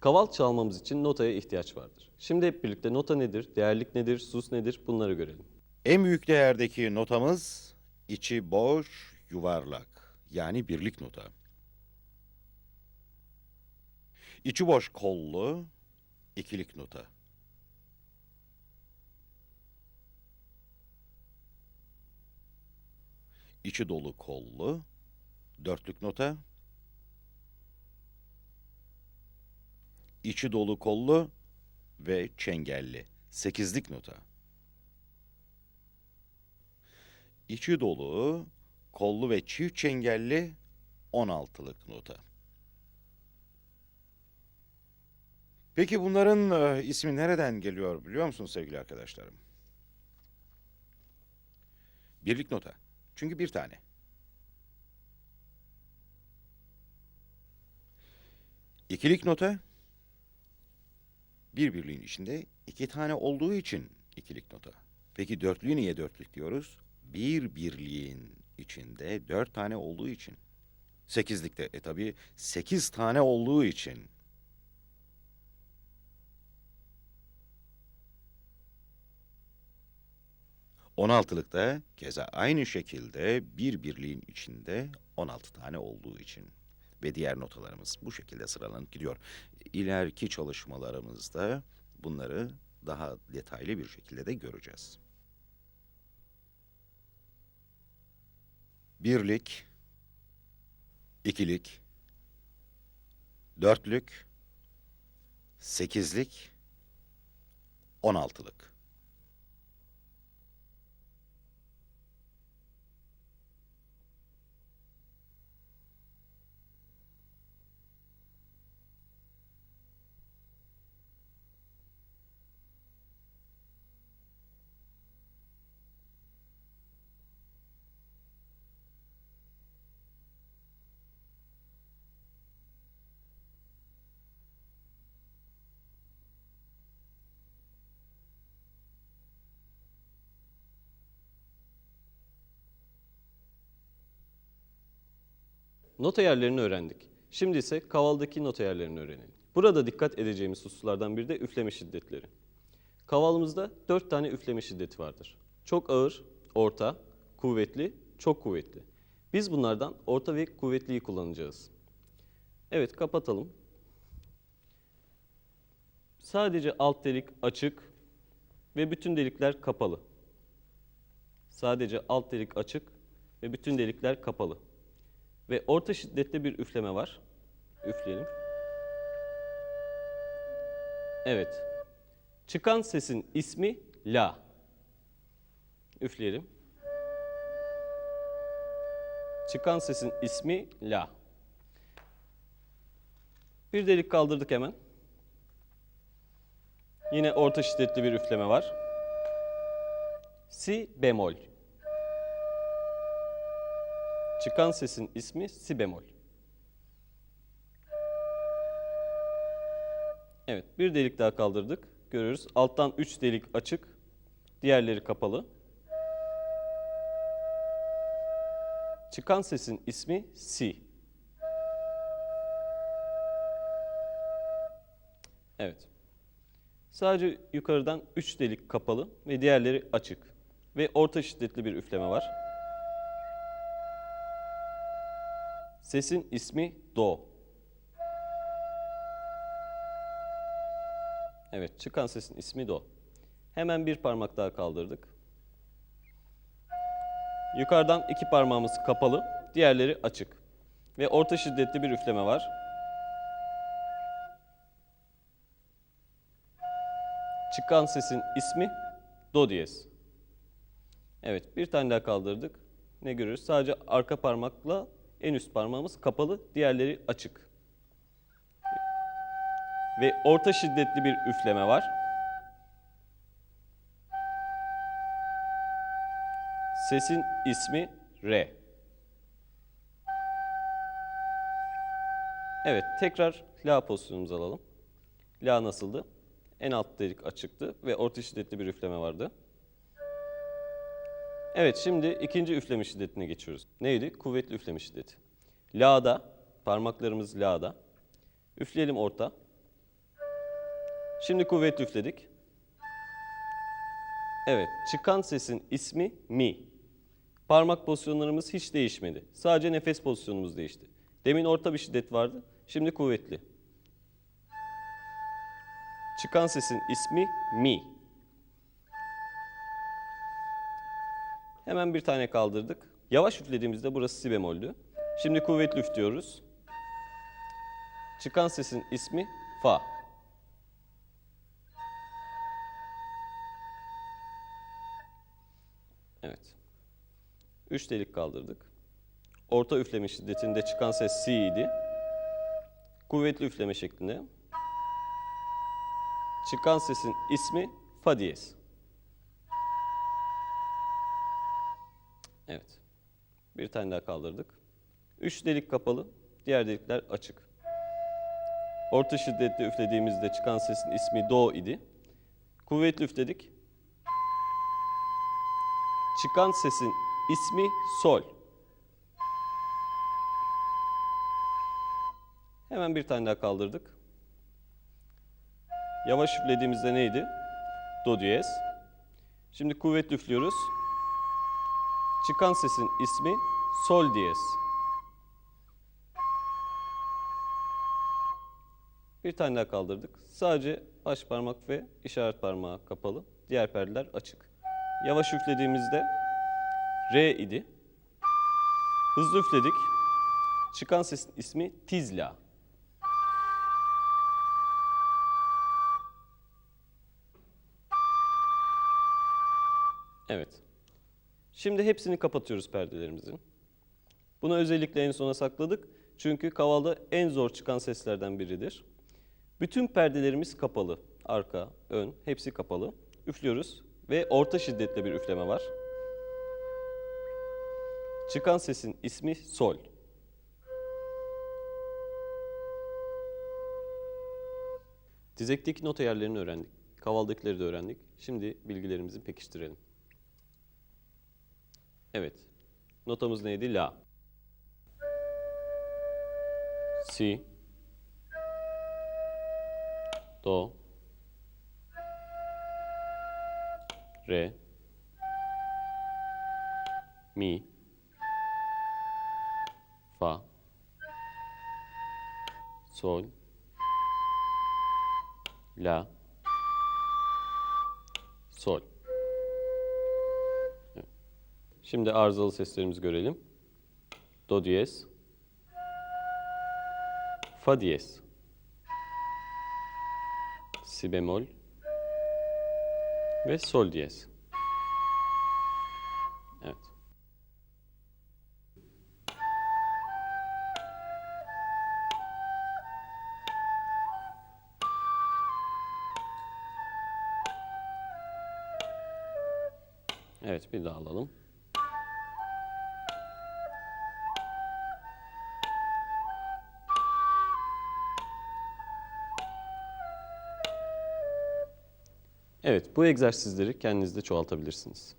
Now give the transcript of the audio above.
Kaval çalmamız için notaya ihtiyaç vardır. Şimdi hep birlikte nota nedir, değerlik nedir, sus nedir bunları görelim. En büyük değerdeki notamız içi boş, yuvarlak. Yani birlik nota. İçi boş kollu, ikilik nota. İçi dolu kollu, dörtlük nota. İçi dolu kollu ve çengelli, sekizlik nota. İçi dolu, kollu ve çift çengelli 16'lık nota. Peki bunların e, ismi nereden geliyor biliyor musunuz sevgili arkadaşlarım? Birlik nota. Çünkü bir tane. İkilik nota. Bir birliğin içinde iki tane olduğu için ikilik nota. Peki dörtlüğü niye dörtlük diyoruz? Bir birliğin içinde dört tane olduğu için. Sekizlikte e tabi sekiz tane olduğu için. On altılıkta keza aynı şekilde bir birliğin içinde on altı tane olduğu için. Ve diğer notalarımız bu şekilde sıralanıp gidiyor. İleriki çalışmalarımızda bunları daha detaylı bir şekilde de göreceğiz. Birlik, ikilik, dörtlük, sekizlik, on altılık. Nota yerlerini öğrendik. Şimdi ise kavaldaki nota yerlerini öğrenelim. Burada dikkat edeceğimiz hususlardan biri de üfleme şiddetleri. Kavalımızda 4 tane üfleme şiddeti vardır. Çok ağır, orta, kuvvetli, çok kuvvetli. Biz bunlardan orta ve kuvvetliyi kullanacağız. Evet kapatalım. Sadece alt delik açık ve bütün delikler kapalı. Sadece alt delik açık ve bütün delikler kapalı. Ve orta şiddetli bir üfleme var. Üfleyelim. Evet. Çıkan sesin ismi la. Üfleyelim. Çıkan sesin ismi la. Bir delik kaldırdık hemen. Yine orta şiddetli bir üfleme var. Si bemol. Çıkan sesin ismi si bemol. Evet, bir delik daha kaldırdık. Görüyoruz. Alttan 3 delik açık, diğerleri kapalı. Çıkan sesin ismi si. Evet. Sadece yukarıdan 3 delik kapalı ve diğerleri açık. Ve orta şiddetli bir üfleme var. Sesin ismi do. Evet, çıkan sesin ismi do. Hemen bir parmak daha kaldırdık. Yukarıdan iki parmağımız kapalı, diğerleri açık. Ve orta şiddetli bir üfleme var. Çıkan sesin ismi do diyez. Evet, bir tane daha kaldırdık. Ne görürüz? Sadece arka parmakla en üst parmağımız kapalı, diğerleri açık. Ve orta şiddetli bir üfleme var. Sesin ismi re. Evet, tekrar la pozisyonumuzu alalım. La nasıldı? En alt delik açıktı ve orta şiddetli bir üfleme vardı. Evet, şimdi ikinci üfleme şiddetine geçiyoruz. Neydi? Kuvvetli üfleme şiddeti. La'da, parmaklarımız la'da. Üfleyelim orta. Şimdi kuvvetli üfledik. Evet, çıkan sesin ismi mi. Parmak pozisyonlarımız hiç değişmedi. Sadece nefes pozisyonumuz değişti. Demin orta bir şiddet vardı, şimdi kuvvetli. Çıkan sesin ismi mi. Hemen bir tane kaldırdık. Yavaş üflediğimizde burası si bemoldü. Şimdi kuvvetli üflüyoruz. Çıkan sesin ismi fa. Evet. Üç delik kaldırdık. Orta üfleme şiddetinde çıkan ses si idi. Kuvvetli üfleme şeklinde. Çıkan sesin ismi fa diyez. Evet. Bir tane daha kaldırdık. Üç delik kapalı, diğer delikler açık. Orta şiddetli üflediğimizde çıkan sesin ismi do idi. Kuvvetli üfledik. Çıkan sesin ismi sol. Hemen bir tane daha kaldırdık. Yavaş üflediğimizde neydi? Do diyez. Şimdi kuvvetli üflüyoruz. Çıkan sesin ismi sol diyez. Bir tane daha kaldırdık. Sadece baş parmak ve işaret parmağı kapalı. Diğer perdeler açık. Yavaş üflediğimizde re idi. Hızlı üfledik. Çıkan sesin ismi tizla. Evet. Şimdi hepsini kapatıyoruz perdelerimizin. Bunu özellikle en sona sakladık. Çünkü kavalda en zor çıkan seslerden biridir. Bütün perdelerimiz kapalı. Arka, ön hepsi kapalı. Üflüyoruz ve orta şiddetli bir üfleme var. Çıkan sesin ismi sol. Dizekteki nota yerlerini öğrendik. Kavaldakileri de öğrendik. Şimdi bilgilerimizi pekiştirelim. Evet. Notamız neydi? La. Si. Do. Re. Mi. Fa. Sol. La. Sol. Şimdi arızalı seslerimizi görelim. Do diyez. Fa diyez. Si bemol. Ve sol diyez. Evet. Evet bir daha alalım. Evet, bu egzersizleri kendinizde çoğaltabilirsiniz.